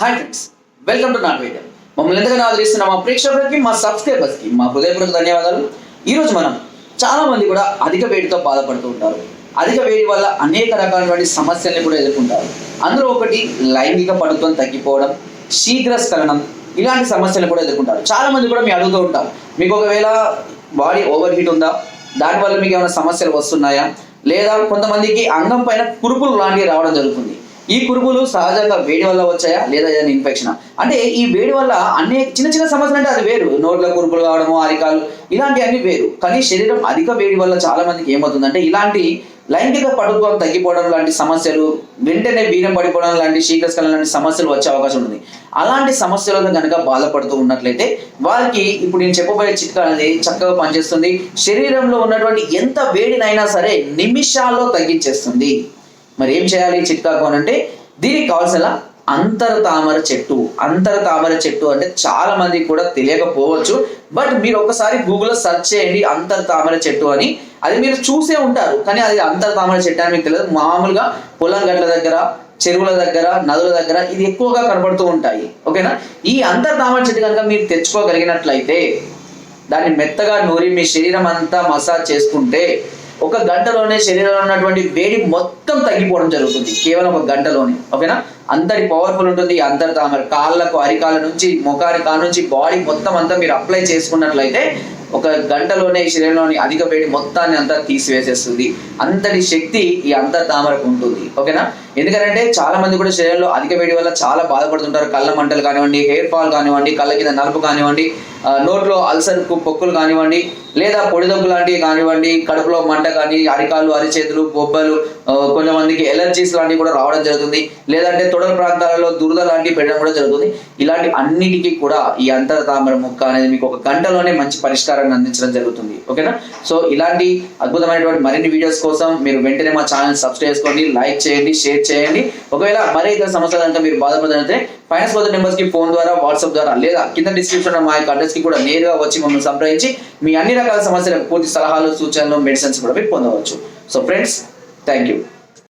Hi friends welcome to నాట్ వేడియం మమ్మల్ని ఎంతగానో ఆదరిస్తున్న మా ప్రేక్షకులకి మా సబ్స్క్రైబర్స్కి మా హృదయపూర్వక ధన్యవాదాలు. ఈరోజు మనం చాలా మంది కూడా అధిక వేడితో బాధపడుతూ ఉంటారు. అధిక వేడి వల్ల అనేక రకాలైన సమస్యల్ని కూడా ఎదుర్కొంటారు. అందులో ఒకటి లైంగిక పడుత్వం తగ్గిపోవడం శీఘ్ర స్ఖలనం ఇలాంటి సమస్యలు కూడా ఎదుర్కొంటారు. చాలా మంది కూడా మీరు అడుగుతూ ఉంటారు మీకు ఒకవేళ బాడీ ఓవర్ హీట్ ఉందా? దానివల్ల మీకు ఏమైనా సమస్యలు వస్తున్నాయా? లేదా కొంతమందికి అంగం పైన కురుపులు లాంటివి రావడం జరుగుతుంది. ఈ కురుపులు సహజంగా వేడి వల్ల వచ్చాయా లేదా ఏదైనా ఇన్ఫెక్షన్ అంటే ఈ వేడి వల్ల అనేక చిన్న చిన్న సమస్యలు అంటే అది వేరు. నోట్ల కురుపులు కావడము అరికాలు ఇలాంటివన్నీ వేరు. కానీ శరీరం అధిక వేడి వల్ల చాలా మందికి ఏమవుతుందంటే ఇలాంటి లైంగిక పటుత్వం తగ్గిపోవడం లాంటి సమస్యలు వెంటనే వీరం పడిపోవడం లాంటి శీఘ్రస్కలం లాంటి సమస్యలు వచ్చే అవకాశం ఉంటుంది. అలాంటి సమస్యలతో కనుక బాధపడుతూ ఉన్నట్లయితే వారికి ఇప్పుడు నేను చెప్పబోయే చిట్కా అనేది చక్కగా పనిచేస్తుంది. శరీరంలో ఉన్నటువంటి ఎంత వేడినైనా సరే నిమిషాల్లో తగ్గించేస్తుంది. మరి ఏం చేయాలి ఈ చిట్కాకు అని అంటే దీనికి కావాల్సిన అంతర తామర చెట్టు. అంతర తామర చెట్టు అంటే చాలా మంది కూడా తెలియకపోవచ్చు. బట్ మీరు ఒకసారి గూగుల్లో సెర్చ్ చేయండి అంతర తామర చెట్టు అని. అది మీరు చూసే ఉంటారు కానీ అది అంతర తామర చెట్టు అని మీకు తెలియదు. మామూలుగా పొలం గట్ల దగ్గర చెరువుల దగ్గర నదుల దగ్గర ఇది ఎక్కువగా కనబడుతూ ఉంటాయి. ఓకేనా? ఈ అంతర తామర చెట్టు కనుక మీరు తెచ్చుకోగలిగినట్లయితే దాన్ని మెత్తగా నూరి మీ శరీరం అంతా మసాజ్ చేసుకుంటే ఒక గంటలోనే శరీరంలో ఉన్నటువంటి వేడి మొత్తం తగ్గిపోవడం జరుగుతుంది. కేవలం ఒక గంటలోనే. ఓకేనా? అంతటి పవర్ఫుల్ ఉంటుంది ఈ అంతర్ తామర కాళ్ళకు అరికాల నుంచి ముఖాని కాళ్ళ నుంచి బాడీ మొత్తం అంతా మీరు అప్లై చేసుకున్నట్లయితే ఒక గంటలోనే ఈ శరీరంలోని అధిక వేడి మొత్తాన్ని అంతా తీసివేసేస్తుంది. అంతటి శక్తి ఈ అంతర్ తామరకు ఉంటుంది. ఓకేనా? ఎందుకంటే చాలా మంది కూడా శరీరంలో అధిక వేడి వల్ల చాలా బాధపడుతుంటారు. కళ్ళ మంటలు కానివ్వండి హెయిర్ ఫాల్ కానివ్వండి కళ్ళ కింద నలుపు కానివ్వండి నోట్లో అల్సర్ పొక్కులు కానివ్వండి లేదా పొడిదొగ్గు లాంటివి కానివ్వండి కడుపులో మంట కానీ అరికాలు అరిచేతులు బొబ్బలు కొంతమందికి ఎలర్జీస్ లాంటివి కూడా రావడం జరుగుతుంది. లేదంటే తొడల ప్రాంతాలలో దురద లాంటివి పెట్టడం కూడా జరుగుతుంది. ఇలాంటి అన్నిటికీ కూడా ఈ అంతర తామర ముక్క అనేది మీకు ఒక గంటలోనే మంచి పరిష్కారాన్ని అందించడం జరుగుతుంది. ఓకేనా? సో ఇలాంటి అద్భుతమైనటువంటి మరిన్ని వీడియోస్ కోసం మీరు వెంటనే మా ఛానల్ సబ్స్క్రైబ్ చేసుకోండి లైక్ చేయండి షేర్ చేయండి. ఒకవేళ మరే ఇతర సమస్యలు కనుక మీరు బాధపడితే ఫైనాన్స్ పోతే నెంబర్స్కి ఫోన్ ద్వారా వాట్సాప్ ద్వారా లేదా కింద డిస్క్రిప్షన్ మా యొక్క అడ్రస్కి కూడా నేరుగా వచ్చి మమ్మల్ని సంప్రదించి మీ అన్ని రకాల సమస్యలకు పూర్తి సలహాలు సూచనలు మెడిసిన్స్ కూడా మీరు పొందవచ్చు. So friends thank you